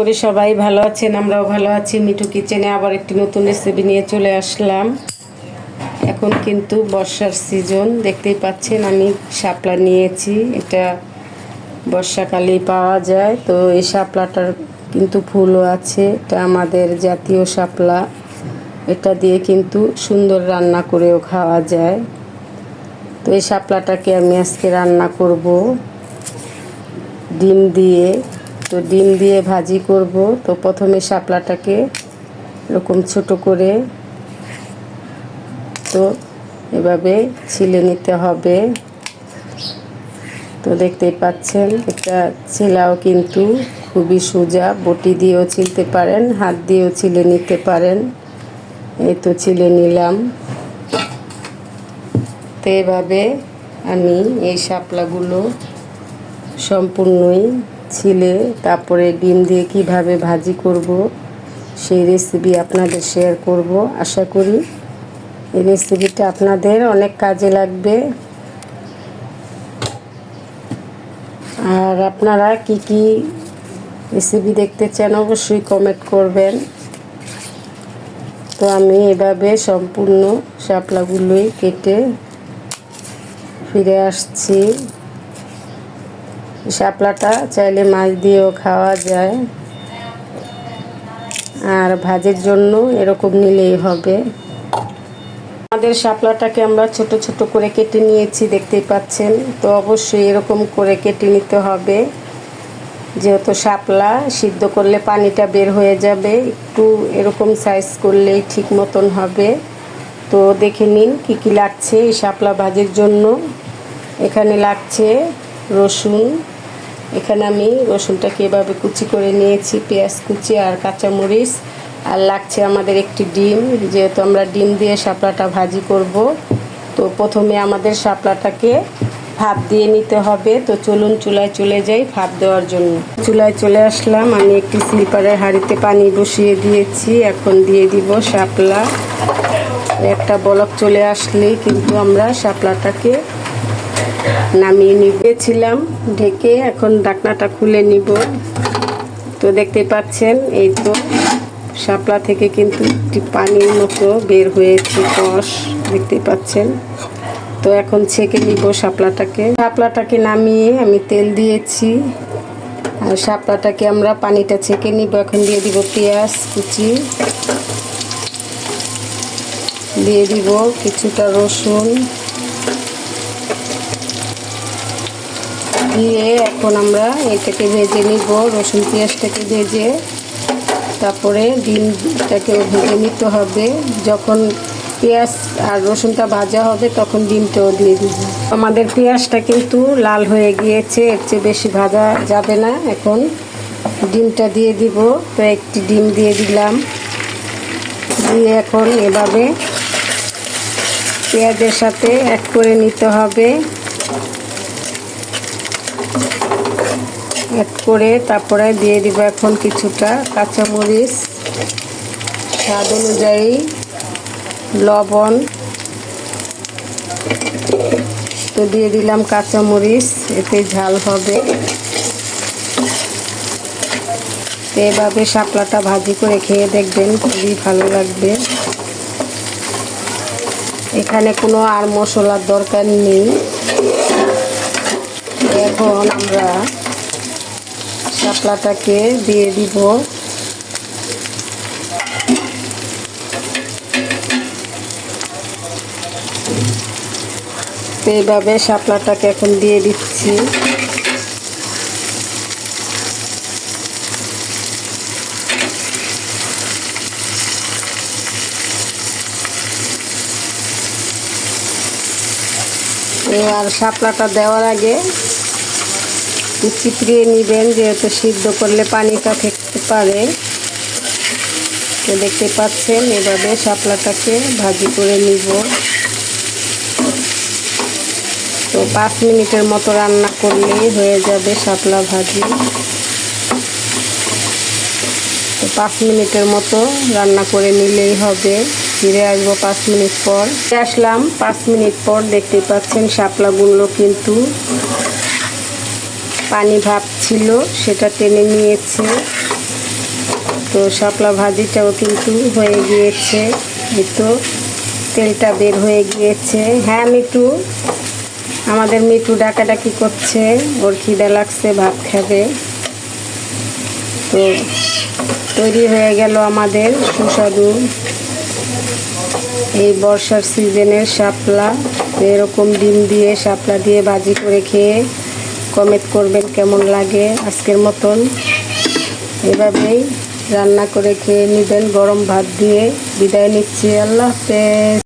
করি, সবাই ভালো আছেন, আমরাও ভালো আছি। মিঠু কিচেনে আবার একটি নতুন রেসিপি নিয়ে চলে আসলাম। এখন কিন্তু বর্ষার সিজন দেখতেই পাচ্ছেন আমি শাপলা নিয়েছি। এটা বর্ষাকালেই পাওয়া যায়। তো এই শাপলাটার কিন্তু ফুলও আছে। এটা আমাদের জাতীয় শাপলা। এটা দিয়ে কিন্তু সুন্দর রান্না করেও খাওয়া যায়। তো এই শাপলাটাকে আমি আজকে রান্না করব। ডিম দিয়ে তো ডিম দিয়ে ভাজি করব। তো প্রথমে শাপলাটাকে এরকম ছোট করে তো এভাবে ছিলে নিতে হবে। তো দেখতেই পাচ্ছেন এটা ছেলাও কিন্তু খুবই সোজা বটি দিয়েও ছিলতে পারেন, হাত দিয়েও ছিলে নিতে পারেন। এই তো ছিলে নিলাম। তো এভাবে আমি এই শাপলাগুলো সম্পূর্ণই ছিলে, তারপরে ডিম দিয়ে কীভাবে ভাজি করব, সেই রেসিপি আপনাদের শেয়ার করব, আশা করি এই রেসিপিটা আপনাদের অনেক কাজে লাগবে। আর আপনারা কি কি রেসিপি দেখতে চান অবশ্যই কমেন্ট করবেন। তো আমি এভাবে সম্পূর্ণ শাপলাগুলোই কেটে ফিরে আসছি। শাপলাটা চাইলে মাছ দিয়েও খাওয়া যায়। আর ভাজের জন্য এরকম নিলেই হবে। আমাদের শাপলাটাকে আমরা ছোট ছোট করে কেটে নিয়েছি, দেখতেই পাচ্ছেন। তো অবশ্যই এরকম করে কেটে নিতে হবে। যেহেতু শাপলা সিদ্ধ করলে পানিটা বের হয়ে যাবে, একটু এরকম সাইজ করলেই ঠিক মতন হবে। তো দেখে নিন কি কি লাগছে এই শাপলা ভাজের জন্য। এখানে লাগছে রসুন এখানে আমি রসুনটাকে এভাবে কুচি করে নিয়েছি, পেঁয়াজ কুচি আর কাঁচামরিচ। আর লাগছে আমাদের একটি ডিম, যেহেতু আমরা ডিম দিয়ে শাপলাটা ভাজি করব, তো প্রথমে আমাদের শাপলাটাকে ভাপ দিয়ে নিতে হবে। তো চলুন চুলায় চলে যাই ভাপ দেওয়ার জন্য। চুলায় চলে আসলাম, আমি একটি স্লিপারের হাঁড়িতে পানি বসিয়ে দিয়েছি। এখন দিয়ে দিব শাপলা। একটা বলক চলে আসলেই কিন্তু আমরা শাপলাটাকে নামিয়ে নিবেছিলাম ঢেকে এখন ডাকনাটা খুলে নিব। তো দেখতে পাচ্ছেন, এই তো শাপলা থেকে কিন্তু একটি পানির মতো বের হয়েছে কষ দেখতে পাচ্ছেন। তো এখন ছেঁকে নিব শাপলাটাকে। শাপলাটাকে নামিয়ে আমি তেল দিয়েছি। আর শাপলাটাকে আমরা পানিটা ছেঁকে নিব, এখন দিয়ে দিব পেঁয়াজ কুচি। দিয়ে দিব কিছুটা রসুন। দিয়ে এখন আমরা এটাকে ভেজে নিব, রসুন পেঁয়াজটাকে ভেজে। তারপরে ডিমটাকেও ভেজে নিতে হবে। যখন পেঁয়াজ আর রসুনটা ভাজা হবে, তখন ডিমটাও দিয়ে দিব। আমাদের পেঁয়াজটা কিন্তু লাল হয়ে গিয়েছে, এর চেয়ে বেশি ভাজা যাবে না। এখন ডিমটা দিয়ে দিব তো একটি ডিম দিয়ে দিলাম। দিয়ে এখন এভাবে পেঁয়াজের সাথে অ্যাড করে নিতে হবে। অ্যাড করে তারপরে দিয়ে দিব এখন কিছুটা কাঁচামরিচ। স্বাদ অনুযায়ী লবণ। তো দিয়ে দিলাম কাঁচামরিচ, এতে ঝাল হবে। এভাবে শাপলাটা ভাজি করে খেয়ে দেখবেন, খুবই ভালো লাগবে। এখানে কোনো আর মশলার দরকার নেই। এখন আমরা শাপলাটাকে দিয়ে দিব। এইভাবে শাপলাটাকে এখন দিয়ে দিচ্ছি। আর শাপলাটা দেওয়ার আগে চিপড়িয়ে নেবেন, যেহেতু সিদ্ধ করলে পানিটা থাকতে পারে। তো দেখতে পাচ্ছেন, এভাবে শাপলাটাকে ভাজি করে নিব। তো পাঁচ মিনিটের মতো রান্না করলেই হয়ে যাবে শাপলা ভাজি। তো পাঁচ মিনিটের মতো রান্না করে নিলেই হবে। ফিরে আসব পাঁচ মিনিট পর। আসলাম, পাঁচ মিনিট পর দেখতে পাচ্ছেন শাপলাগুলো কিন্তু পানি ভাব ছিল, সেটা টেনে নিয়েছে। তো শাপলা ভাজিটাও কিন্তু হয়ে গিয়েছে। এই তো তেলটা বের হয়ে গিয়েছে। হ্যাঁ মিটু আমাদের মিটু ডাকাডাকি করছে। ওর খিদে লাগছে, ভাত খাবে। তো তৈরি হয়ে গেল আমাদের সুস্বাদু এই বর্ষার সিজনের শাপলা। এরকম ডিম দিয়ে শাপলা দিয়ে ভাজি করে খেয়ে কমেন্ট করবেন কেমন লাগে আজকের মতন। এভাবেই রান্না করে খেয়ে নেবেন গরম ভাত দিয়ে। বিদায় নিচ্ছি, আল্লাহ হাফেজ।